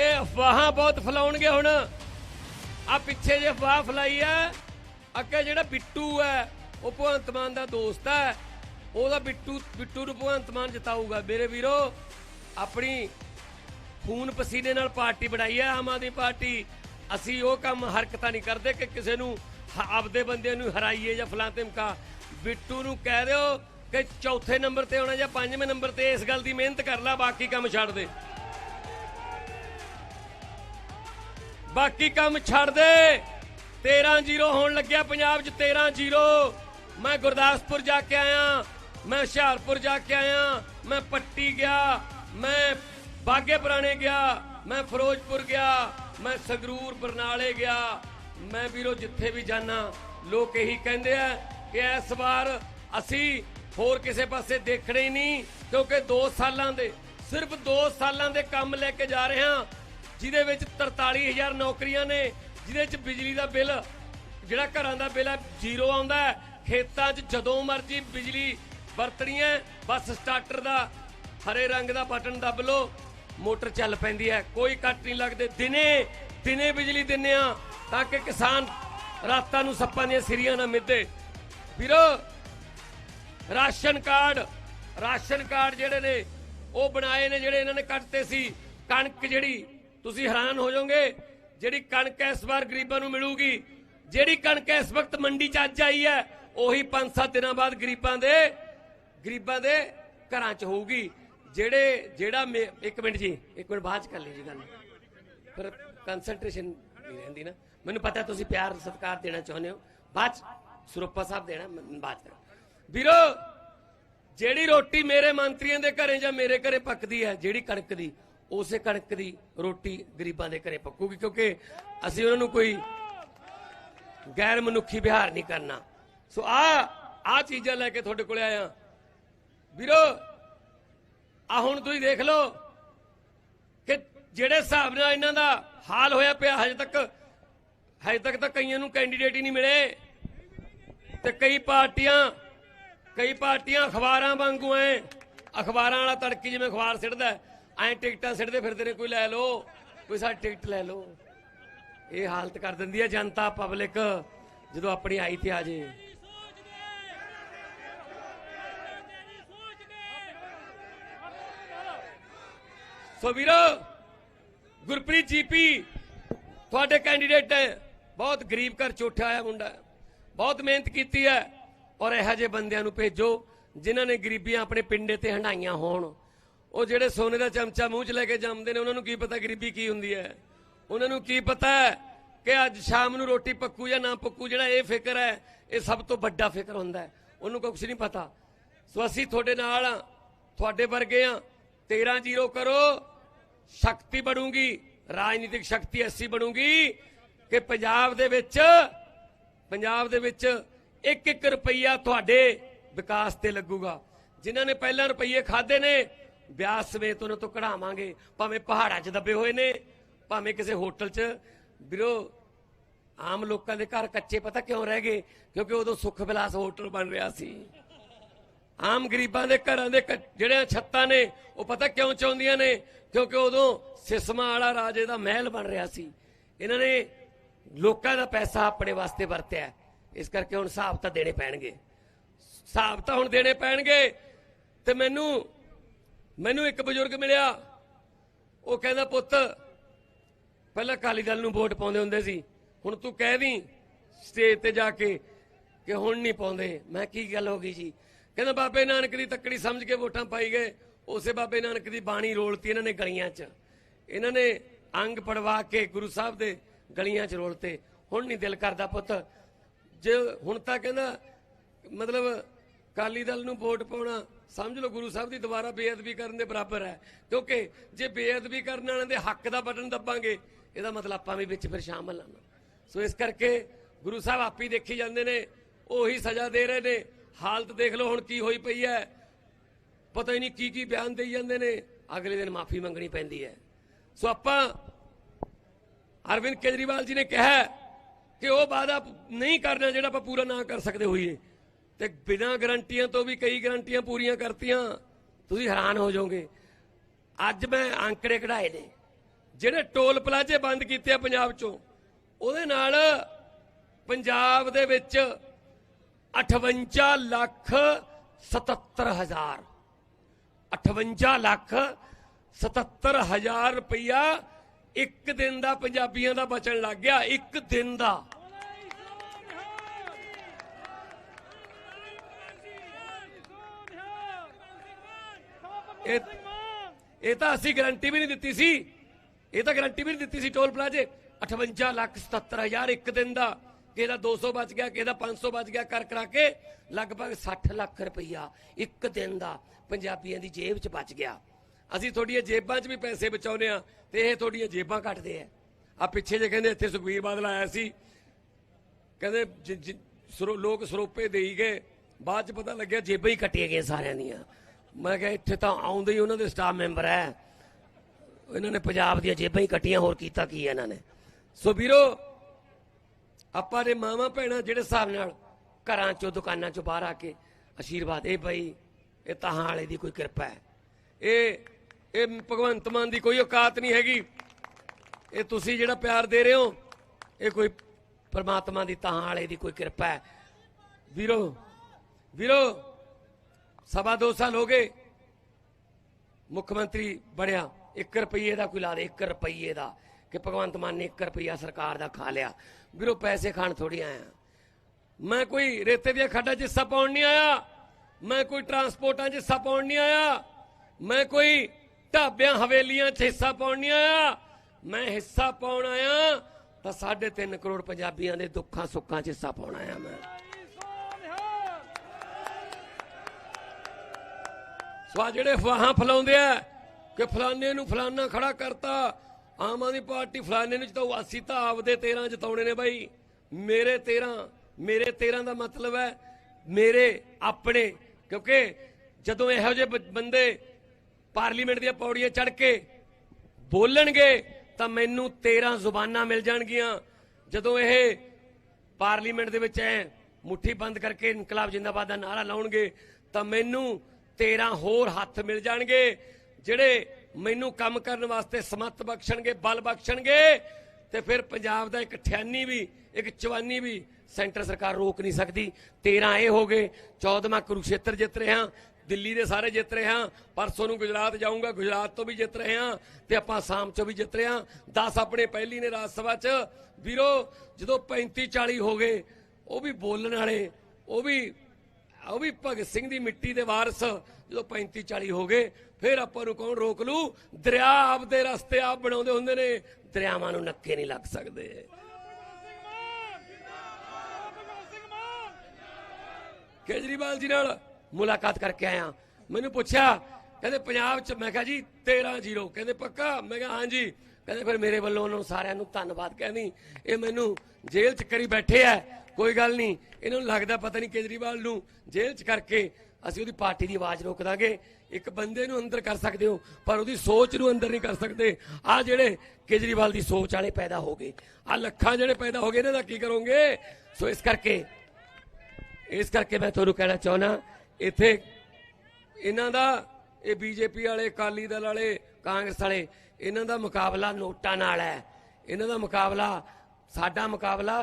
ਇਹ ਅਫਵਾਹਾਂ ਬਹੁਤ ਫੈਲਾਉਣਗੇ ਹੁਣ। ਆ ਪਿੱਛੇ ਜੇ ਅਫਵਾਹ ਫੈਲਾਈ ਹੈ ਅੱਗੇ ਜਿਹੜਾ ਬਿੱਟੂ ਹੈ ਉਹ ਭਗਵੰਤ ਮਾਨ ਦਾ ਦੋਸਤ ਹੈ ਉਹਦਾ ਬਿੱਟੂ ਬਿੱਟੂ ਨੂੰ ਭਗਵੰਤ ਮਾਨ ਜਿਤਾਊਗਾ। ਮੇਰੇ ਵੀਰੋ, ਆਪਣੀ ਖੂਨ ਪਸੀਨੇ ਨਾਲ ਪਾਰਟੀ ਬਣਾਈ ਹੈ ਆਮ ਆਦਮੀ ਪਾਰਟੀ। ਅਸੀਂ ਉਹ ਕੰਮ ਹਰਕਤਾਂ ਨਹੀਂ ਕਰਦੇ ਕਿ ਕਿਸੇ ਨੂੰ ਆਪਦੇ ਬੰਦੇ ਨੂੰ ਹਰਾਈਏ ਜਾਂ ਫਲਾਂ ਤਿਮਕਾ ਬਿੱਟੂ ਨੂੰ ਕਹਿ ਦਿਓ ਕਿ ਚੌਥੇ ਨੰਬਰ ਤੇ ਆਉਣਾ ਜਾਂ ਪੰਜਵੇਂ ਨੰਬਰ ਤੇ ਇਸ ਗੱਲ ਦੀ ਮਿਹਨਤ ਕਰ ਲੈ, ਬਾਕੀ ਕੰਮ ਛੱਡ ਦੇ। ਬਾਕੀ ਕੰਮ ਛੱਡ ਦੇ। 13-0 ਹੋਣ ਲੱਗਿਆ ਪੰਜਾਬ 'ਚ 13-0 ਮੈਂ ਗੁਰਦਾਸਪੁਰ ਜਾ ਕੇ ਆਇਆ, ਮੈਂ ਹੁਸ਼ਿਆਰਪੁਰ ਜਾ ਕੇ ਆਇਆ, ਮੈਂ ਪੱਟੀ ਗਿਆ, ਮੈਂ ਬਾਗੇ ਪੁਰਾਣੇ ਗਿਆ, ਮੈਂ ਫਿਰੋਜ਼ਪੁਰ ਗਿਆ, ਮੈਂ ਸੰਗਰੂਰ, ਬਰਨਾਲੇ ਗਿਆ। ਮੈਂ ਵੀਰੋ, ਜਿੱਥੇ ਵੀ ਜਾਣਾ ਲੋਕ ਇਹੀ ਕਹਿੰਦੇ ਆ ਕਿ ਇਸ ਵਾਰ ਅਸੀਂ ਹੋਰ ਕਿਸੇ ਪਾਸੇ ਦੇਖਣੇ ਹੀ ਨਹੀਂ, ਕਿਉਂਕਿ 2 ਸਾਲਾਂ ਦੇ, ਸਿਰਫ 2 ਸਾਲਾਂ ਦੇ ਕੰਮ ਲੈ ਕੇ ਜਾ ਰਹੇ ਹਾਂ। ਜਿਹਦੇ ਵਿੱਚ 43000 ਨੌਕਰੀਆਂ ਨੇ, ਜਿਹਦੇ ਵਿੱਚ ਬਿਜਲੀ ਦਾ ਬਿੱਲ, ਜਿਹੜਾ ਘਰਾਂ ਦਾ ਬਿੱਲ ਹੈ, ਜ਼ੀਰੋ ਆਉਂਦਾ ਹੈ। ਖੇਤਾਂ 'ਚ ਜਦੋਂ ਮਰਜ਼ੀ ਬਿਜਲੀ ਵਰਤਣੀ ਹੈ, ਬਸ ਸਟਾਰਟਰ ਦਾ ਹਰੇ ਰੰਗ ਦਾ ਬਟਨ ਦੱਬ ਲਓ, ਮੋਟਰ ਚੱਲ ਪੈਂਦੀ ਹੈ। ਕੋਈ ਕੱਟ ਨਹੀਂ ਲੱਗਦੇ। ਦਿਨੇ ਦਿਨੇ ਬਿਜਲੀ ਦਿੰਨੇ ਆ ਤਾਂ ਕਿ ਕਿਸਾਨ ਰਾਤਾਂ ਨੂੰ ਸੱਪਾਂ ਦੀਆਂ ਸਿਰੀਆਂ ਨਾ ਮਿੱਦੇ ਵੀਰੋ, ਰਾਸ਼ਨ ਕਾਰਡ ਰਾਸ਼ਨ ਕਾਰਡ ਜਿਹੜੇ ਨੇ, ਉਹ ਬਣਾਏ ਨੇ, ਜਿਹੜੇ ਇਹਨਾਂ ਨੇ ਕੱਟਤੇ ਸੀ। ਕਣਕ ਜਿਹੜੀ ਤੁਸੀਂ ਹੈਰਾਨ ਹੋ ਜਾਓਗੇ, ਜਿਹੜੀ ਕਣਕ ਇਸ ਵਾਰ ਗਰੀਬਾਂ ਨੂੰ ਮਿਲੂਗੀ। ਜਿਹੜੀ ਕਣਕ ਇਸ ਵਕਤ ਮੰਡੀ 'ਚ ਅੱਜ ਆਈ ਹੈ, ਉਹੀ 5-7 ਦਿਨਾਂ ਬਾਅਦ ਗਰੀਬਾਂ ਦੇ ਗਰੀਬਾਂ ਦੇ ਘਰਾਂ 'ਚ ਹੋਊਗੀ। ਜਿਹੜੇ, ਜਿਹੜਾ ਇੱਕ ਮਿੰਟ ਜੀ, ਇੱਕ ਮਿੰਟ ਬਾਅਦ 'ਚ ਕਰ ਲਈ ਜੀ ਗੱਲ। ਪਰ ਕਨਸੈਂਟਰੇਸ਼ਨ ਨਹੀਂ ਰਹਿੰਦੀ ਨਾ। ਮੈਨੂੰ ਪਤਾ ਤੁਸੀਂ ਪਿਆਰ, ਸਤਿਕਾਰ ਦੇਣਾ ਚਾਹੁੰਦੇ ਹੋ। ਬਾਅਦ 'ਚ ਸਰੋਪਾ ਸਾਹਿਬ ਦੇਣਾ ਬਾਅਦ 'ਚ ਵੀਰੋ, ਜਿਹੜੀ ਰੋਟੀ ਮੇਰੇ ਮੰਤਰੀਆਂ ਦੇ ਘਰੇ ਜਾਂ ਮੇਰੇ ਘਰੇ ਪੱਕਦੀ ਹੈ, ਜਿਹੜੀ ਕਣਕ ਦੀ ਉਸੇ ਕਣਕ ਦੀ ਰੋਟੀ ਗਰੀਬਾਂ ਦੇ ਘਰੇ ਪੱਕੂਗੀ, ਕਿਉਂਕਿ ਅਸੀਂ ਉਹਨਾਂ ਨੂੰ ਕੋਈ ਗੈਰ ਮਨੁੱਖੀ ਵਿਹਾਰ ਨਹੀਂ ਕਰਨਾ। ਸੋ ਆ ਆ ਚੀਜ਼ਾਂ ਲੈ ਕੇ ਤੁਹਾਡੇ ਕੋਲੇ ਆਇਆ। ਵੀਰੋ, ਆ ਹੁਣ ਤੁਸੀਂ ਦੇਖ ਲਓ ਕਿ ਜਿਹੜੇ ਹਿਸਾਬ ਨਾਲ ਇਹਨਾਂ ਦਾ ਹਾਲ ਹੋਇਆ ਪਿਆ, ਹਜੇ ਤੱਕ ਹਜੇ ਤੱਕ ਤਾਂ ਕਈਆਂ ਨੂੰ ਕੈਂਡੀਡੇਟ ਹੀ ਨਹੀਂ ਮਿਲੇ। ਤੇ ਕਈ ਪਾਰਟੀਆਂ ਕਈ ਪਾਰਟੀਆਂ ਅਖਬਾਰਾਂ ਵਾਂਗੂ ਐ। ਅਖਬਾਰਾਂ ਵਾਲਾ ਤੜਕੀ ਜਿਵੇਂ ਅਖਬਾਰ ਸਿੱਟਦਾ ਐ ਟਿਕਟਾਂ ਸਿੱਟਦੇ ਫਿਰਦੇ ਨੇ, ਕੋਈ ਲੈ ਲਓ, ਕੋਈ ਸਾਡੀ ਟਿਕਟ ਲੈ ਲਓ। ਇਹ ਹਾਲਤ ਕਰ ਦਿੰਦੀ ਹੈ ਜਨਤਾ ਪਬਲਿਕ, ਜਦੋਂ ਆਪਣੀ ਆਈ ਤੇ ਆ ਜੇ। ਸੋ ਵੀਰੋ, ਗੁਰਪ੍ਰੀਤ ਜੀਪੀ, ਤੁਹਾਡੇ ਕੈਂਡੀਡੇਟ ਹੈ ਬਹੁਤ ਗਰੀਬ ਘਰ ਚੋਠਿਆ ਆਇਆ ਮੁੰਡਾ ਬਹੁਤ ਮਿਹਨਤ ਕੀਤੀ ਹੈ, ਔਰ ਇਹੋ ਜਿਹੇ ਬੰਦਿਆਂ ਨੂੰ ਭੇਜੋ, ਜਿਨ੍ਹਾਂ ਨੇ ਗਰੀਬੀਆਂ ਆਪਣੇ ਪਿੰਡੇ ਤੇ ਹੰਡਾਈਆਂ ਹੋਣ। ਉਹ ਜਿਹੜੇ ਸੋਨੇ ਦਾ ਚਮਚਾ ਮੂੰਹ 'ਚ ਲੈ ਕੇ ਜੰਮਦੇ ਨੇ, ਉਹਨਾਂ ਨੂੰ ਕੀ ਪਤਾ ਗਰੀਬੀ ਕੀ ਹੁੰਦੀ ਹੈ? ਉਹਨਾਂ ਨੂੰ ਕੀ ਪਤਾ ਹੈ ਕਿ ਅੱਜ ਸ਼ਾਮ ਨੂੰ ਰੋਟੀ ਪੱਕੂ ਜਾਂ ਨਾ ਪੱਕੂ, ਜਿਹੜਾ ਇਹ ਫਿਕਰ ਹੈ, ਇਹ ਸਭ ਤੋਂ ਵੱਡਾ ਫਿਕਰ ਹੁੰਦਾ ਹੈ। ਉਹਨੂੰ ਕੁਝ ਨਹੀਂ ਪਤਾ। ਸੋ ਅਸੀਂ ਤੁਹਾਡੇ ਨਾਲ ਆ ਤੁਹਾਡੇ ਵਰਗੇ ਆ 13 ਜ਼ੀਰੋ ਕਰੋ, ਸ਼ਕਤੀ ਬਣੂਗੀ, ਰਾਜਨੀਤਿਕ ਸ਼ਕਤੀ ਐਸੀ ਬਣੂਗੀ ਕਿ ਪੰਜਾਬ ਦੇ ਵਿੱਚ, ਪੰਜਾਬ ਦੇ ਵਿੱਚ ਇੱਕ ਇੱਕ ਰੁਪਈਆ ਤੁਹਾਡੇ ਵਿਕਾਸ ਤੇ ਲੱਗੂਗਾ। ਜਿਨ੍ਹਾਂ ਨੇ ਪਹਿਲਾਂ ਰੁਪਈਏ ਖਾਦੇ ਨੇ ਵਿਆਸ ਸਮੇਤ ਉਹਨਾਂ ਤੋਂ ਕਢਾਵਾਂਗੇ। ਭਾਵੇਂ ਪਹਾੜਾਂ 'ਚ ਦੱਬੇ ਹੋਏ ਨੇ, ਭਾਵੇਂ ਕਿਸੇ ਹੋਟਲ 'ਚ। ਵੀਰੋ, ਆਮ ਲੋਕਾਂ ਦੇ ਘਰ ਕੱਚੇ ਪਤਾ ਕਿਉਂ ਰਹਿ ਗਏ? ਕਿਉਂਕਿ ਉਦੋਂ ਸੁੱਖ ਵਿਲਾਸ ਹੋਟਲ ਬਣ ਰਿਹਾ ਸੀ। ਆਮ ਗਰੀਬਾਂ ਦੇ ਘਰਾਂ ਦੇ ਕ- ਜਿਹੜੇ ਛੱਤਾਂ ਨੇ, ਉਹ ਪਤਾ ਕਿਉਂ ਚਾਹੁੰਦੀਆਂ ਨੇ? ਕਿਉਂਕਿ ਉਦੋਂ ਸਿਸਮਾ ਵਾਲਾ ਰਾਜੇ ਦਾ ਮਹਿਲ ਬਣ ਰਿਹਾ ਸੀ। ਇਹਨਾਂ ਨੇ ਲੋਕਾਂ ਦਾ ਪੈਸਾ ਆਪਣੇ ਵਾਸਤੇ ਵਰਤਿਆ। ਇਸ ਕਰਕੇ ਹੁਣ ਹਿਸਾਬ ਤਾਂ ਦੇਣੇ ਪੈਣਗੇ। ਹਿਸਾਬ ਤਾਂ ਹੁਣ ਦੇਣੇ ਪੈਣਗੇ ਤੇ ਮੈਨੂੰ ਮੈਨੂੰ ਇੱਕ ਬਜ਼ੁਰਗ ਮਿਲਿਆ। ਉਹ ਕਹਿੰਦਾ, ਪੁੱਤ, ਪਹਿਲਾਂ ਅਕਾਲੀ ਦਲ ਨੂੰ ਵੋਟ ਪਾਉਂਦੇ ਹੁੰਦੇ ਸੀ। ਹੁਣ ਤੂੰ ਕਹਿ ਦੀ ਸਟੇਜ ਤੇ ਜਾ ਕੇ ਕਿ ਹੁਣ ਨਹੀਂ ਪਾਉਂਦੇ। ਮੈਂ ਕੀ ਗੱਲ ਹੋ ਗਈ ਜੀ? ਕਹਿੰਦਾ, ਬਾਬੇ ਨਾਨਕ ਦੀ ਤੱਕੜੀ ਸਮਝ ਕੇ ਵੋਟਾਂ ਪਾਈ ਗਏ। ਉਸੇ ਬਾਬੇ ਨਾਨਕ ਦੀ ਬਾਣੀ ਰੋਲਤੀ ਇਹਨਾਂ ਨੇ ਗਲੀਆਂ 'ਚ। ਇਹਨਾਂ ਨੇ ਅੰਗ ਪੜਵਾ ਕੇ ਗੁਰੂ ਸਾਹਿਬ ਦੇ ਗਲੀਆਂ 'ਚ ਰੋਲਤੇ। ਹੁਣ ਨਹੀਂ ਦਿਲ ਕਰਦਾ, ਪੁੱਤ। ਜੇ ਹੁਣ ਤਾਂ ਕਹਿੰਦਾ, ਮਤਲਬ ਅਕਾਲੀ ਦਲ ਨੂੰ ਵੋਟ ਪਾਉਣਾ, ਸਮਝ ਲਓ ਗੁਰੂ ਸਾਹਿਬ ਦੀ ਦੁਬਾਰਾ ਬੇਅਦਬੀ ਕਰਨ ਦੇ ਬਰਾਬਰ ਹੈ। ਕਿਉਂਕਿ ਜੇ ਬੇਅਦਬੀ ਕਰਨ ਵਾਲਿਆਂ ਦੇ ਹੱਕ ਦਾ ਬਟਨ ਦੱਬਾਂਗੇ, ਇਹਦਾ ਮਤਲਬ ਆਪਾਂ ਵੀ ਵਿੱਚ ਫਿਰ ਸ਼ਾਮਲ ਹਾਂ ਸੋ ਇਸ ਕਰਕੇ ਗੁਰੂ ਸਾਹਿਬ ਆਪੀ ਦੇਖੀ ਜਾਂਦੇ ਨੇ, ਉਹੀ ਸਜ਼ਾ ਦੇ ਰਹੇ ਨੇ। ਹਾਲਤ ਦੇਖ ਲਓ ਹੁਣ ਕੀ ਹੋਈ ਪਈ ਹੈ। ਪਤਾ ਹੀ ਨਹੀਂ ਕੀ ਕੀ ਬਿਆਨ ਦੇਈ ਜਾਂਦੇ ਨੇ। ਅਗਲੇ ਦਿਨ ਮਾਫੀ ਮੰਗਣੀ ਪੈਂਦੀ ਹੈ। ਸੋ ਆਪਾਂ ਅਰਵਿੰਦ ਕੇਜਰੀਵਾਲ ਜੀ ਨੇ ਕਿਹਾ ਕਿ ਉਹ ਵਾਅਦਾ ਨਹੀਂ ਕਰਨਾ ਜਿਹੜਾ ਆਪਾਂ ਪੂਰਾ ਨਾ ਕਰ ਸਕਦੇ ਹੋਈਏ। ਤੇ ਬਿਨਾਂ ਗਰੰਟੀਆਂ ਤੋਂ ਵੀ ਕਈ ਗਰੰਟੀਆਂ ਪੂਰੀਆਂ ਕਰਤੀਆਂ, ਤੁਸੀਂ ਹੈਰਾਨ ਹੋ ਜਾਓਗੇ। ਅੱਜ ਮੈਂ ਅੰਕੜੇ ਕਢਾਏ ਨੇ, ਜਿਹੜੇ ਟੋਲ ਪਲਾਜ਼ੇ ਬੰਦ ਕੀਤੇ ਆ ਪੰਜਾਬ ਚੋਂ, ਉਹਦੇ ਨਾਲ ਪੰਜਾਬ ਦੇ ਵਿੱਚ 58 ਲੱਖ 77 ਹਜ਼ਾਰ 58 ਲੱਖ 77 ਹਜ਼ਾਰ ਰੁਪਇਆ ਇੱਕ ਦਿਨ ਦਾ ਪੰਜਾਬੀਆਂ ਦਾ ਬਚਣ ਲੱਗ ਗਿਆ, ਇੱਕ ਦਿਨ ਦਾ। ਇਹ ਇਹ ਤਾਂ ਅਸੀਂ ਗਾਰੰਟੀ ਵੀ ਨਹੀਂ ਦਿੱਤੀ ਸੀ। ਇਹ ਤਾਂ ਗਾਰੰਟੀ ਵੀ ਨਹੀਂ ਦਿੱਤੀ ਸੀ ਟੋਲ ਪਲਾਜ਼ੇ। 58 ਲੱਖ 77 ਹਜ਼ਾਰ ਇੱਕ ਦਿਨ ਦਾ। ਕਿਸੇ ਦਾ 200 ਬਚ ਗਿਆ ਕਿਸੇ ਦਾ 500 ਬਚ ਗਿਆ ਕਰ ਕਰਾ ਕੇ ਲਗਭਗ 60 ਲੱਖ ਰੁਪਈਆ ਇੱਕ ਦਿਨ ਦਾ ਪੰਜਾਬੀਆਂ ਦੀ ਜੇਬ 'ਚ ਬਚ ਗਿਆ। ਅਸੀਂ ਤੁਹਾਡੀਆਂ ਜੇਬਾਂ 'ਚ ਵੀ ਪੈਸੇ ਬਚਾਉਨੇ ਆ ਤੇ ਇਹ ਤੁਹਾਡੀਆਂ ਜੇਬਾਂ ਕੱਟਦੇ ਆ। ਆ ਪਿੱਛੇ ਜੇ ਕਹਿੰਦੇ ਇੱਥੇ ਸੁਖਬੀਰ ਬਾਦਲ ਆਇਆ ਸੀ। ਕਹਿੰਦੇ ਸਰੋ- ਲੋਕ ਸਰੋਪੇ ਦੇਈ ਗਏ। ਬਾਅਦ 'ਚ ਪਤਾ ਲੱਗਿਆ ਜੇਬਾਂ ਹੀ ਕੱਟੀਆਂ ਗਈਆਂ ਸਾਰਿਆਂ ਦੀਆਂ। ਮੈਂ ਕਿਹਾ ਇੱਥੇ ਤਾਂ ਆਉਂਦੇ ਹੀ ਉਹਨਾਂ ਦੇ ਸਟਾਫ ਮੈਂਬਰ ਹੈ ਇਹਨਾਂ ਨੇ ਪੰਜਾਬ ਦੀਆਂ ਜੇਬਾਂ ਹੀ ਕੱਟੀਆਂ, ਹੋਰ ਕੀਤਾ ਕੀ ਹੈ ਇਹਨਾਂ ਨੇ? ਸੋ ਵੀਰੋ, ਆਪਾਂ ਦੇ ਮਾਵਾਂ ਭੈਣਾਂ ਜਿਹੜੇ ਹਿਸਾਬ ਨਾਲ ਘਰਾਂ ਚੋਂ, ਦੁਕਾਨਾਂ ਚੋਂ ਬਾਹਰ ਆ ਕੇ ਆਸ਼ੀਰਵਾਦ, ਇਹ ਬਈ, ਇਹ ਤਹਾਂ ਵਾਲੇ ਦੀ ਕੋਈ ਕਿਰਪਾ ਹੈ ਇਹ ਇਹ ਭਗਵੰਤ ਮਾਨ ਦੀ ਕੋਈ ਔਕਾਤ ਨਹੀਂ ਹੈਗੀ। ਇਹ ਤੁਸੀਂ ਜਿਹੜਾ ਪਿਆਰ ਦੇ ਰਹੇ ਹੋ, ਇਹ ਕੋਈ ਪਰਮਾਤਮਾ ਦੀ ਤਹਾਂ ਵਾਲੇ ਦੀ ਕੋਈ ਕਿਰਪਾ ਹੈ ਵੀਰੋ ਵੀਰੋ ਸਵਾ ਦੋ ਸਾਲ ਹੋ ਗਏ। ਮੁੱਖ ਮੰਤਰੀ ਬਣਿਆ। 1 ਰੁਪਈਏ ਦਾ ਕੋਈ ਲਾ ਦੇ 1 ਰੁਪਈਏ ਦਾ। ਕਿ ਭਗਵੰਤ ਮਾਨ ਨੇ 1 ਰੁਪਈਆ ਸਰਕਾਰ ਦਾ ਖਾ ਲਿਆ। ਵੀਰੋ, ਪੈਸੇ ਖਾਣ ਥੋੜੀ ਆਇਆ। ਮੈਂ ਕੋਈ ਰੇਤੇ ਦੀਆਂ ਖੱਡਾਂ 'ਚ ਹਿੱਸਾ ਪਾਉਣ ਨਹੀਂ ਆਇਆ। ਮੈਂ ਕੋਈ ਟਰਾਂਸਪੋਰਟਾਂ 'ਚ ਹਿੱਸਾ ਪਾਉਣ ਨਹੀਂ ਆਇਆ। ਮੈਂ ਕੋਈ ਢਾਬਿਆਂ, ਹਵੇਲੀਆਂ 'ਚ ਹਿੱਸਾ ਪਾਉਣ ਨਹੀਂ ਆਇਆ। ਮੈਂ ਹਿੱਸਾ ਪਾਉਣ ਆਇਆ ਤਾਂ 3.5 ਕਰੋੜ ਪੰਜਾਬੀਆਂ ਦੇ ਦੁੱਖਾਂ ਸੁੱਖਾਂ 'ਚ ਹਿੱਸਾ ਪਾਉਣ ਆਇਆ ਮੈਂ। ਸਵਾ ਜਿਹੜੇ ਅਫਵਾਹਾਂ ਫਲਾਉਂਦੇ ਆ ਕਿ ਫਲਾਣੇ ਨੂੰ ਫਲਾਨਾ ਖੜਾ ਕਰਤਾ, ਆਮ ਆਦਮੀ ਪਾਰਟੀ ਫਲਾਣੇ ਨੂੰ ਜਿਤਾਉ ਅਸੀਂ ਤਾਂ ਆਪਦੇ 13 ਜਿਤਾਉਣੇ ਨੇ ਬਾਈ। ਮੇਰੇ 13 ਮੇਰੇ 13 ਦਾ ਮਤਲਬ ਹੈ ਮੇਰੇ, ਆਪਣੇ। ਕਿਉਂਕਿ ਜਦੋਂ ਇਹੋ ਜਿਹੇ ਬੰਦੇ ਪਾਰਲੀਮੈਂਟ ਦੀਆਂ ਪੌੜੀਆਂ ਚੜ੍ਹ ਕੇ ਬੋਲਣਗੇ, ਤਾਂ ਮੈਨੂੰ 13 ਜ਼ੁਬਾਨਾਂ ਮਿਲ ਜਾਣਗੀਆਂ। ਜਦੋਂ ਇਹ ਪਾਰਲੀਮੈਂਟ ਦੇ ਵਿੱਚ ਐ ਮੁੱਠੀ ਬੰਦ ਕਰਕੇ ਇਨਕਲਾਬ ਜਿੰਦਾਬਾਦ ਦਾ ਨਾਰਾ ਲਾਉਣਗੇ, ਤਾਂ ਮੈਨੂੰ 13 ਹੋਰ ਹੱਥ ਮਿਲ ਜਾਣਗੇ, ਜਿਹੜੇ ਮੈਨੂੰ ਕੰਮ ਕਰਨ ਵਾਸਤੇ ਸਮੱਤ ਬਖਸ਼ਣਗੇ, ਬਲ ਬਖਸ਼ਣਗੇ, ਤੇ ਫਿਰ ਪੰਜਾਬ ਦਾ ਇੱਕ 98 ਵੀ, ਇੱਕ 54 ਵੀ ਸੈਂਟਰ ਸਰਕਾਰ ਰੋਕ ਨਹੀਂ ਸਕਦੀ। 13 ਇਹ ਹੋ ਗਏ 14ਵਾਂ ਕੁਰੂਕਸ਼ੇਤਰ ਜਿੱਤ ਰਹੇ ਹਾਂ, ਦਿੱਲੀ ਦੇ ਸਾਰੇ ਜਿੱਤ ਰਹੇ ਹਾਂ, ਪਰਸੋਂ ਨੂੰ ਗੁਜਰਾਤ ਜਾਊਂਗਾ, ਗੁਜਰਾਤ ਤੋਂ ਵੀ ਜਿੱਤ ਰਹੇ ਹਾਂ, ਤੇ ਆਪਾਂ ਆਸਾਮ ਚੋਂ ਵੀ ਜਿੱਤ ਰਹੇ ਹਾਂ। 10 ਆਪਣੇ ਪਹਿਲੀ ਨੇ ਰਾਜ ਸਭਾ 'ਚ। ਵੀਰੋ, ਜਦੋਂ 35 40 ਹੋ ਗਏ, ਉਹ ਵੀ ਬੋਲਣ ਵਾਲੇ, ਉਹ ਵੀ ਉਹ ਵੀ ਭਗਤ ਸਿੰਘ ਦੀ ਮਿੱਟੀ ਦੇ ਵਾਰਸ ਜਦੋਂ 35 40 ਹੋ ਗਏ, ਫਿਰ ਆਪਾਂ ਨੂੰ ਕੌਣ ਰੋਕ ਲੂ? ਦਰਿਆ ਆਪਦੇ ਰਸਤੇ ਆਪ ਬਣਾਉਂਦੇ ਹੁੰਦੇ ਨੇ, ਦਰਿਆਵਾਂ ਨੂੰ ਨੱਕੇ ਨਹੀਂ ਲੱਗ ਸਕਦੇ। ਕੇਜਰੀਵਾਲ ਜੀ ਨਾਲ ਮੁਲਾਕਾਤ ਕਰਕੇ ਆਇਆ। ਮੈਨੂੰ ਪੁੱਛਿਆ, ਕਹਿੰਦੇ ਪੰਜਾਬ 'ਚ, ਮੈਂ ਕਿਹਾ ਜੀ 13 ਜ਼ੀਰੋ। ਕਹਿੰਦੇ ਪੱਕਾ? ਮੈਂ ਕਿਹਾ ਹਾਂਜੀ ਕਹਿੰਦੇ ਫਿਰ ਮੇਰੇ ਵੱਲੋਂ ਉਹਨਾਂ ਨੂੰ ਸਾਰਿਆਂ ਨੂੰ ਧੰਨਵਾਦ ਕਹਿੰਦੀ। ਇਹ ਮੈਨੂੰ ਜੇਲ੍ਹ 'ਚ ਕਰੀ ਬੈਠੇ ਆ। ਕੋਈ ਗੱਲ ਨਹੀਂ। ਇਹਨਾਂ ਨੂੰ ਲੱਗਦਾ ਪਤਾ ਨਹੀਂ ਕੇਜਰੀਵਾਲ ਨੂੰ ਜੇਲ੍ਹ 'ਚ ਕਰਕੇ ਅਸੀਂ ਉਹਦੀ ਪਾਰਟੀ ਦੀ ਆਵਾਜ਼ ਰੋਕ ਦਾਂਗੇ। ਇੱਕ ਬੰਦੇ ਨੂੰ ਅੰਦਰ ਕਰ ਸਕਦੇ ਹੋ, ਪਰ ਉਹਦੀ ਸੋਚ ਨੂੰ ਅੰਦਰ ਨਹੀਂ ਕਰ ਸਕਦੇ। ਆ ਜਿਹੜੇ ਕੇਜਰੀਵਾਲ ਦੀ ਸੋਚ ਵਾਲੇ ਪੈਦਾ ਹੋ ਗਏ। ਆ ਲੱਖਾਂ ਜਿਹੜੇ ਪੈਦਾ ਹੋ ਗਏ, ਇਹਨਾਂ ਦਾ ਕੀ ਕਰੋਗੇ? ਸੋ ਇਸ ਕਰਕੇ ਇਸ ਕਰਕੇ ਮੈਂ ਤੁਹਾਨੂੰ ਕਹਿਣਾ ਚਾਹੁੰਦਾ ਇੱਥੇ ਇਹਨਾਂ ਦਾ, ਇਹ ਬੀਜੇਪੀ ਵਾਲੇ, ਅਕਾਲੀ ਦਲ ਵਾਲੇ, ਕਾਂਗਰਸ ਵਾਲੇ, ਇਹਨਾਂ ਦਾ ਮੁਕਾਬਲਾ ਨੋਟਾਂ ਨਾਲ ਹੈ। ਇਹਨਾਂ ਦਾ ਮੁਕਾਬਲਾ, ਸਾਡਾ ਮੁਕਾਬਲਾ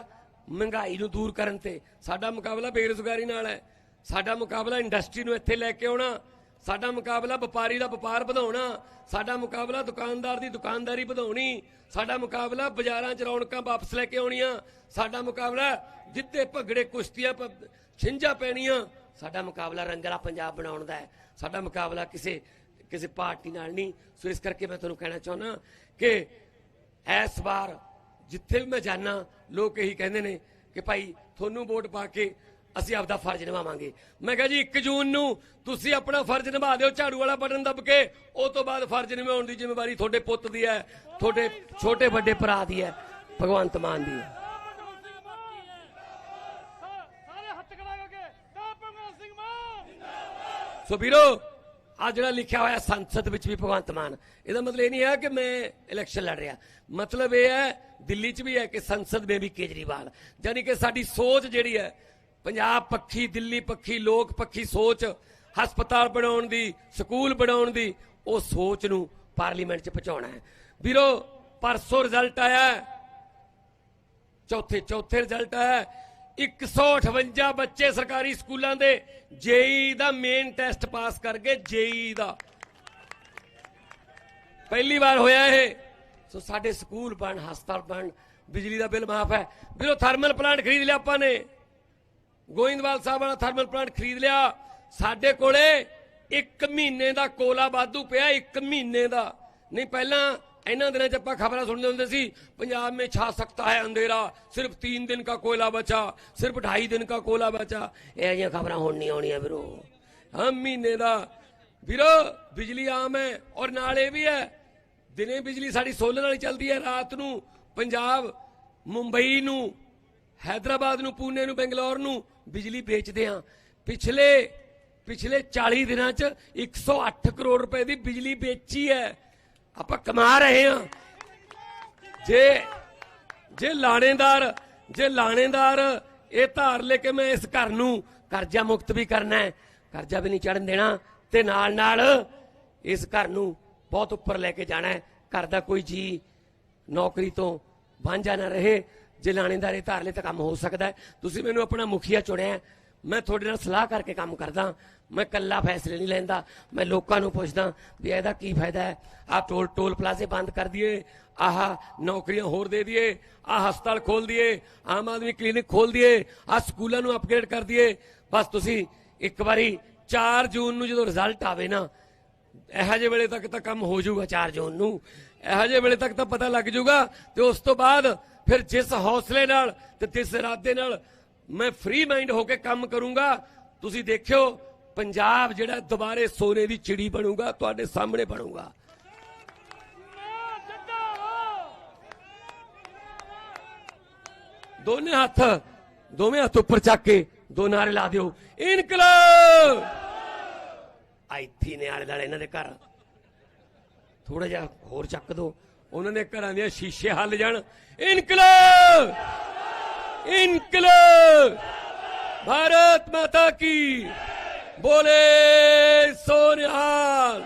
ਮਹਿੰਗਾਈ ਨੂੰ ਦੂਰ ਕਰਨ ਤੇ ਸਾਡਾ ਮੁਕਾਬਲਾ ਬੇਰੁਜ਼ਗਾਰੀ ਨਾਲ ਹੈ। ਸਾਡਾ ਮੁਕਾਬਲਾ ਇੰਡਸਟਰੀ ਨੂੰ ਇੱਥੇ ਲੈ ਕੇ ਆਉਣਾ, ਸਾਡਾ ਮੁਕਾਬਲਾ ਵਪਾਰੀ ਦਾ ਵਪਾਰ ਵਧਾਉਣਾ, ਸਾਡਾ ਮੁਕਾਬਲਾ ਦੁਕਾਨਦਾਰ ਦੀ ਦੁਕਾਨਦਾਰੀ ਵਧਾਉਣੀ, ਸਾਡਾ ਮੁਕਾਬਲਾ ਬਾਜ਼ਾਰਾਂ 'ਚ ਰੌਣਕਾਂ ਵਾਪਸ ਲੈ ਕੇ ਆਉਣੀਆਂ, ਸਾਡਾ ਮੁਕਾਬਲਾ ਜਿੱਤੇ ਭਗੜੇ ਕੁਸ਼ਤੀਆਂ ਛਿੰਝਾਂ ਪੈਣੀਆਂ, ਸਾਡਾ ਮੁਕਾਬਲਾ ਰੰਗਲਾ ਪੰਜਾਬ ਬਣਾਉਣ ਦਾ ਹੈ। ਸਾਡਾ ਮੁਕਾਬਲਾ ਕਿਸੇ ਕਿਸੇ ਪਾਰਟੀ ਨਾਲ ਨਹੀਂ। ਸੋ ਇਸ ਕਰਕੇ ਮੈਂ ਤੁਹਾਨੂੰ ਕਹਿਣਾ ਚਾਹੁੰਦਾ ਕਿ ਇਸ ਵਾਰ ਜਿੱਥੇ ਵੀ ਮੈਂ ਜਾਣਾ ਲੋਕ ਇਹੀ ਕਹਿੰਦੇ ਨੇ ਕਿ ਭਾਈ ਤੁਹਾਨੂੰ ਵੋਟ ਪਾ ਕੇ ਅਸੀਂ ਆਪਦਾ ਫਰਜ਼ ਨਿਭਾਵਾਂਗੇ। ਮੈਂ ਕਿਹਾ ਜੀ 1 ਜੂਨ ਨੂੰ ਤੁਸੀਂ ਆਪਣਾ ਫਰਜ਼ ਨਿਭਾ ਦਿਓ ਝਾੜੂ ਵਾਲਾ ਬਟਨ ਦਬ ਕੇ ਉਹ ਤੋਂ ਬਾਅਦ ਫਰਜ਼ ਨਿਭਾਉਣ ਦੀ ਜ਼ਿੰਮੇਵਾਰੀ ਤੁਹਾਡੇ ਪੁੱਤ ਦੀ ਹੈ ਤੁਹਾਡੇ ਛੋਟੇ ਵੱਡੇ ਭਰਾ ਦੀ ਹੈ ਭਗਵੰਤ ਮਾਨ ਦੀ ਹੈ। ਸੋ ਵੀਰੋ ਆ ਜਿਹੜਾ ਲਿਖਿਆ ਹੋਇਆ ਸੰਸਦ ਵਿੱਚ ਵੀ ਭਗਵੰਤ ਮਾਨ। ਇਹਦਾ ਮਤਲਬ ਇਹ ਨਹੀਂ ਹੈ ਕਿ ਮੈਂ ਇਲੈਕਸ਼ਨ ਲੜ ਰਿਹਾ। ਮਤਲਬ ਇਹ ਹੈ, ਦਿੱਲੀ 'ਚ ਵੀ ਹੈ ਕਿ ਸੰਸਦ ਵਿੱਚ ਵੀ ਕੇਜਰੀਵਾਲ। ਯਾਨੀ ਕਿ ਸਾਡੀ ਸੋਚ ਜਿਹੜੀ ਹੈ, ਪੰਜਾਬ ਪੱਖੀ, ਦਿੱਲੀ ਪੱਖੀ, ਲੋਕ ਪੱਖੀ ਸੋਚ, ਹਸਪਤਾਲ ਬਣਾਉਣ ਦੀ, ਸਕੂਲ ਬਣਾਉਣ ਦੀ, ਉਹ ਸੋਚ ਨੂੰ ਪਾਰਲੀਮੈਂਟ 'ਚ ਪਹੁੰਚਾਉਣਾ ਹੈ। ਵੀਰੋ, ਪਰਸੋਂ ਰਿਜ਼ਲਟ ਆਇਆ। ਚੌਥੇ ਚੌਥੇ ਰਿਜ਼ਲਟ ਆਇਆ। 158 ਬੱਚੇ ਸਰਕਾਰੀ ਸਕੂਲਾਂ ਦੇ ਜੇਈ ਦਾ ਮੇਨ ਟੈਸਟ ਪਾਸ ਕਰ ਗਏ ਜੇਈ ਦਾ। ਪਹਿਲੀ ਵਾਰ ਹੋਇਆ ਇਹ। ਸੋ ਸਾਡੇ ਸਕੂਲ ਬਣ, ਹਸਪਤਾਲ ਬਣ, ਬਿਜਲੀ ਦਾ ਬਿੱਲ ਮਾਫ ਹੈ। ਵੀਰੋ ਥਰਮਲ ਪਲਾਂਟ ਖਰੀਦ ਲਿਆ ਆਪਾਂ ਨੇ। ਗੋਇੰਦਵਾਲ ਸਾਹਿਬ ਵਾਲਾ ਥਰਮਲ ਪਲਾਂਟ ਖਰੀਦ ਲਿਆ। ਸਾਡੇ ਕੋਲੇ 1 ਮਹੀਨੇ ਦਾ ਕੋਲਾ ਵਾਧੂ ਪਿਆ 1 ਮਹੀਨੇ ਦਾ। ਨਹੀਂ, ਪਹਿਲਾਂ ਇਹਨਾਂ ਦਿਨਾਂ 'ਚ ਆਪਾਂ ਖਬਰਾਂ ਸੁਣਦੇ ਹੁੰਦੇ ਸੀ, ਪੰਜਾਬ ਮੇ ਛਾ ਸਕਤਾ ਹੈ ਅੰਧੇਰਾ, ਸਿਰਫ 3 ਦਿਨ ਕਾ ਕੋਲਾ ਬਚਾ, ਸਿਰਫ 2.5 ਦਿਨ ਕਾ ਕੋਲਾ ਬਚਾ। ਇਹ ਜਿਹੀਆਂ ਖਬਰਾਂ ਹੁਣ ਨਹੀਂ ਆਉਣੀਆਂ ਵੀਰੋ। ਹਮ ਮਹੀਨੇ ਦਾ ਵੀਰੋ, ਬਿਜਲੀ ਆਮ ਹੈ ਔਰ ਨਾਲ ਇਹ ਵੀ ਹੈ, ਦਿਨੇ ਬਿਜਲੀ ਸਾਡੀ ਸੋਲਰ ਵਾਲੀ ਚੱਲਦੀ ਹੈ, ਰਾਤ ਨੂੰ ਪੰਜਾਬ, ਮੁੰਬਈ ਨੂੰ ਹైదరాబాద్ ਨੂੰ, ਪੂਨੇ ਨੂੰ, ਬੰਗਲੌਰ ਨੂੰ ਬਿਜਲੀ ਵੇਚਦੇ ਆ ਪਿਛਲੇ ਪਿਛਲੇ 40 ਦਿਨਾਂ 'ਚ 108 ਕਰੋੜ ਰੁਪਏ ਦੀ ਬਿਜਲੀ ਵੇਚੀ ਹੈ। ਆਪਾਂ ਕਮਾ ਰਹੇ ਹਾਂ। ਜੇ ਜੇ ਲਾਣੇਦਾਰ ਜੇ ਲਾਣੇਦਾਰ ਇਹ ਧਾਰ ਲੈ ਕੇ ਮੈਂ ਇਸ ਘਰ ਨੂੰ ਕਰਜ਼ਾ ਮੁਕਤ ਵੀ ਕਰਨਾ ਹੈ, ਕਰਜ਼ਾ ਵੀ ਨਹੀਂ ਚੜਨ ਦੇਣਾ, ਤੇ ਨਾਲ ਨਾਲ ਇਸ ਘਰ ਨੂੰ ਬਹੁਤ ਉੱਪਰ ਲੈ ਕੇ ਜਾਣਾ ਹੈ। ਘਰ ਦਾ ਕੋਈ ਜੀ ਨੌਕਰੀ ਤੋਂ ਵਾਂਝਾ ਨਾ ਰਹੇ। ਜੇ ਲਾਣੇਦਾਰ ਇਹ ਧਾਰ ਲੈ ਤਾਂ ਕੰਮ ਹੋ ਸਕਦਾ ਤੁਸੀਂ ਮੈਨੂੰ ਆਪਣਾ ਮੁਖੀਆ ਚੁਣਿਆ ਮੈਂ ਤੁਹਾਡੇ ਨਾਲ ਸਲਾਹ ਕਰਕੇ ਕੰਮ ਕਰਦਾ, ਮੈਂ ਕੱਲਾ ਫੈਸਲੇ ਨਹੀਂ ਲੈਂਦਾ, ਮੈਂ ਲੋਕਾਂ ਨੂੰ ਪੁੱਛਦਾ ਵੀ ਇਹਦਾ ਕੀ ਫਾਇਦਾ ਹੈ? ਆਹ ਟੋਲ ਟੋਲ ਪਲਾਜ਼ੇ ਬੰਦ ਕਰ ਦਈਏ, ਆਹ ਨੌਕਰੀਆਂ ਹੋਰ ਦੇ ਦਈਏ, ਆਹ ਹਸਪਤਾਲ ਖੋਲ ਦਈਏ, ਆਮ ਆਦਮੀ ਕਲੀਨਿਕ ਖੋਲ ਦਈਏ, ਆਹ ਸਕੂਲਾਂ ਨੂੰ ਅਪਗ੍ਰੇਡ ਕਰ ਦਈਏ। ਬਸ ਤੁਸੀਂ ਇੱਕ ਵਾਰੀ 4 ਜੂਨ ਨੂੰ ਜਦੋਂ ਰਿਜ਼ਲਟ ਆਵੇ ਨਾ, ਇਹੋ ਜਿਹੇ ਵੇਲੇ ਤੱਕ ਤਾਂ ਕੰਮ ਹੋ ਜਾਊਗਾ 4 ਜੂਨ ਨੂੰ। ਇਹੋ ਜਿਹੇ ਵੇਲੇ ਤੱਕ ਤਾਂ ਪਤਾ ਲੱਗ ਜਾਊਗਾ ਤੇ ਉਸ ਤੋਂ ਬਾਅਦ ਫਿਰ ਜਿਸ ਹੌਸਲੇ ਨਾਲ ਤੇ ਜਿਸ ਇਰਾਦੇ ਨਾਲ ਮੈਂ ਫ੍ਰੀ ਮਾਈਂਡ ਹੋ ਕੇ ਕੰਮ ਕਰੂੰਗਾ। ਤੁਸੀਂ ਦੇਖਿਓ, ਪੰਜਾਬ ਜਿਹੜਾ ਦੁਬਾਰੇ ਸੋਨੇ ਦੀ ਚਿੜੀ ਬਣੂਗਾ, ਤੁਹਾਡੇ ਸਾਹਮਣੇ ਬਣੂਗਾ। ਦੋਨੇ ਹੱਥ, ਦੋਵੇਂ ਹੱਥ ਉੱਪਰ ਚੱਕ ਕੇ ਦੋ ਨਾਰੇ ਲਾ ਦਿਓ। ਇਨਕਲਾਬ! ਆਈਥੀ ਨੇ ਆਲੇ ਦਾਲੇ ਇਹਨਾਂ ਦੇ ਘਰ। ਥੋੜਾ ਜਿਹਾ ਹੋਰ ਚੱਕ ਦੋ। ਉਹਨਾਂ ਦੇ ਘਰਾਂ ਦੇ ਸ਼ੀਸ਼ੇ ਹੱਲ ਜਾਣ। ਇਨਕਲਾਬ! ਇਨਕਲਾਬ ਭਾਰਤ ਮਾਤਾ ਕੀ ਬੋਲੇ ਸੋਨਿਹਾਲ